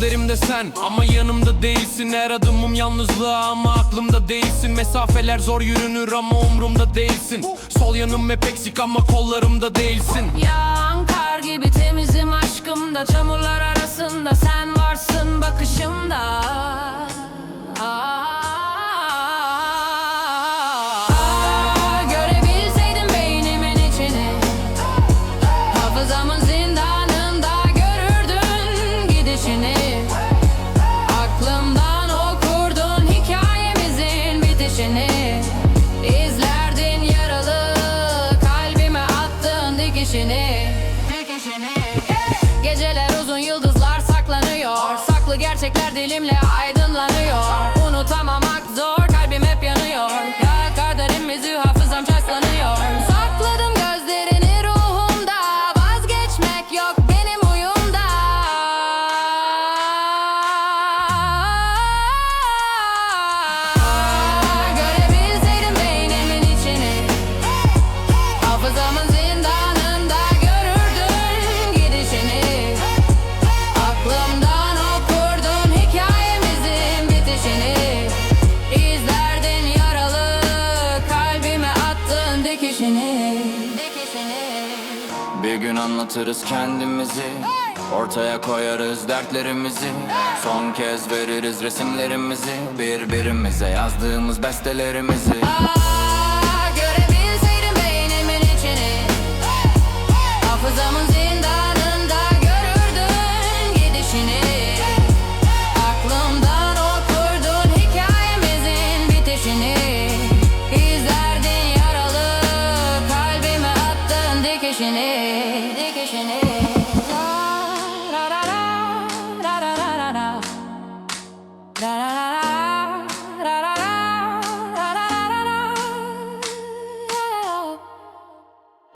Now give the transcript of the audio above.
Gözlerimde sen. Ama yanımda değilsin Her adımım yalnızlığa ama aklımda değilsin. Mesafeler zor yürünür ama umrumda değilsin. Sol yanım hep eksik ama kollarımda değilsin. Yağan kar gibi temizim aşkımda Çamurlar Geceler uzun yıldızlar saklanıyor. Saklı gerçekler dilimle aydınlanıyor. Unutamamak zor kalbim hep yanıyor Bir gün anlatırız kendimizi. Ortaya koyarız dertlerimizi. Son kez veririz resimlerimizi. Birbirimize yazdığımız bestelerimizi. Aa, watching it.